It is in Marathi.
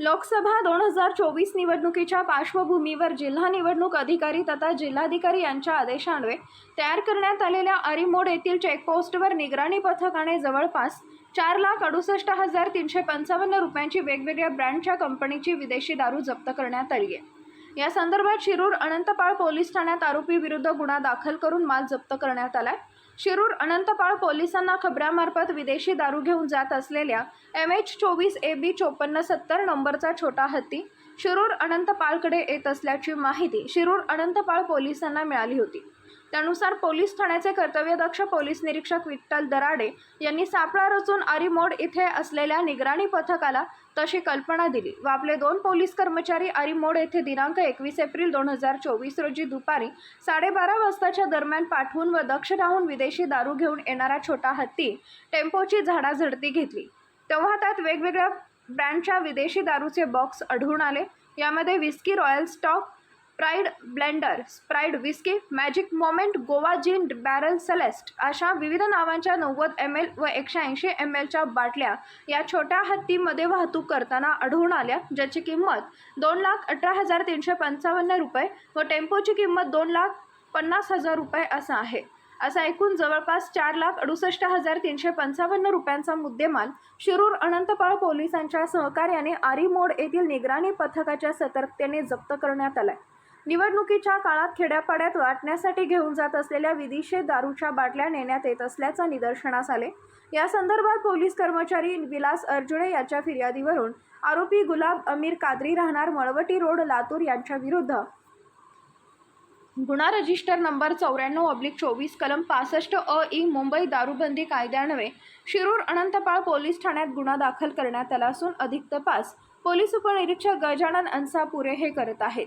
लोकसभा दोन हजार चोवीस निवडणुकीच्या पार्श्वभूमीवर जिल्हा निवडणूक अधिकारी तथा जिल्हाधिकारी यांच्या आदेशान्वये तयार करण्यात आलेल्या अरिमोड येथील चेकपोस्टवर निगराणी पथकाने जवळपास चार लाख अडुसष्ट हजार तीनशे पंचावन्न रुपयांची वेगवेगळ्या ब्रँडच्या कंपनीची विदेशी दारू जप्त करण्यात आली आहे. या संदर्भात शिरूर अनंतपाळ पोलीस ठाण्यात आरोपी विरुद्ध गुन्हा दाखल करून माल जप्त करण्यात आला आहे शिरूर अनंतपाळ पोलिसांना खबऱ्यामार्फत विदेशी दारू घेऊन जात असलेल्या एम एच चोवीस ए बी चोपन्न सत्तर नंबरचा छोटा हत्ती शिरूर अनंतपाळकडे येत असल्याची माहिती शिरूर अनंतपाळ पोलिसांना मिळाली होती. त्यानुसार पोलीस ठाण्याचे कर्तव्यदक्ष पोलीस निरीक्षक विठ्ठल दराडे यांनी सापळा रचून आरीमोड इथे असलेल्या निगराणी पथकाला तशी कल्पना दिली. व आपले दोन पोलीस कर्मचारी आरीमोड येथे दिनांक एकवीस एप्रिल दोन हजार चोवीस रोजी दुपारी साडेबारा वाजताच्या दरम्यान पाठवून व दक्ष राहून विदेशी दारू घेऊन येणारा छोटा हत्ती टेम्पोची झाडाझडती घेतली. तेव्हा त्यात वेगवेगळ्या ब्रँडच्या विदेशी दारूचे बॉक्स आढळून आले. यामध्ये whisky royal stag pride blender pride whisky magic moment Goa gin barrel celeste अशा विविध नावांच्या नव्वद एम एल व एकशे ऐंशी एम एलच्या बाटल्या या छोट्या हत्तीमध्ये वाहतूक करताना आढळून आल्या ज्याची किंमत दोन लाख अठरा हजार तीनशे पंचावन्न रुपये व टेम्पोची किंमत दोन लाख पन्नास हजार रुपये असा आहे. असा एकूण जवळपास चार लाख अडुसष्ट हजार तीनशे पंचावन्न रुपयांचा मुद्देमाल शिरूर अनंतपाळ पोलिसांच्या सहकार्याने आरीमोड येथील निगराणी पथकाच्या सतर्कतेने जप्त करण्यात आलाय. निवडणुकीच्या काळात खेड्यापाड्यात वाटण्यासाठी घेऊन जात असलेल्या विदिशे दारूच्या बाटल्या नेण्यात येत असल्याचं निदर्शनास आले. या संदर्भात पोलीस कर्मचारी विलास अर्जुने याच्या फिर्यादीवरून आरोपी गुलाब अमीर कादरी राहणार मळवटी रोड लातूर यांच्या विरुद्ध. गुन्हा रजिस्टर नंबर चौऱ्याण्णव ऑब्लिक चोवीस कलम पासष्ट अ ई मुंबई दारूबंदी कायद्यान्वये शिरूर अनंतपाळ पोलीस ठाण्यात गुन्हा दाखल करण्यात आला असून अधिक तपास पोलीस उपनिरीक्षक गजानन अन्सापुरे हे करत आहेत.